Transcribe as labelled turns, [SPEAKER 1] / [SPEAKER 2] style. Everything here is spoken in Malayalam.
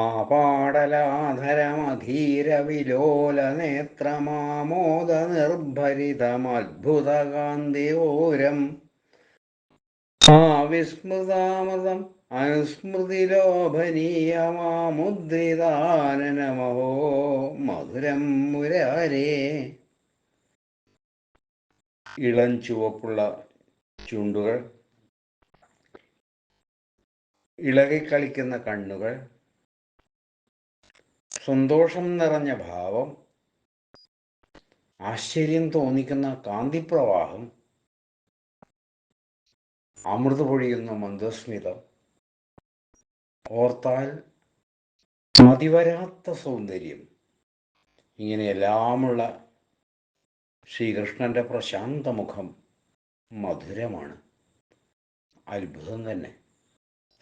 [SPEAKER 1] ആപാടലാധരമധീരവിലോല നേത്രമാമോദ നിർഭരിതമത്ഭുതകാന്തിയോരം ആവിസ്മൃതാമൃതം അനുസ്മൃതിലോഭനീയമാമുദ്രിതാനനമോ മധുരം മുരാരേ. ഇളം ചുവപ്പുള്ള ചുണ്ടുകൾ ഇളകിക്കളിക്കുന്ന കണ്ണുകൾ സന്തോഷം നിറഞ്ഞ ഭാവം ആശ്ചര്യം തോന്നിക്കുന്ന കാന്തിപ്രവാഹം അമൃത് പൊഴിയുന്ന മന്ദസ്മിതം ഓർത്താൽ മതിവരാത്ത സൗന്ദര്യം. ഇങ്ങനെയെല്ലാമുള്ള ശ്രീകൃഷ്ണന്റെ പ്രശാന്തമുഖം മധുരമാണ്. അത്ഭുതം തന്നെ.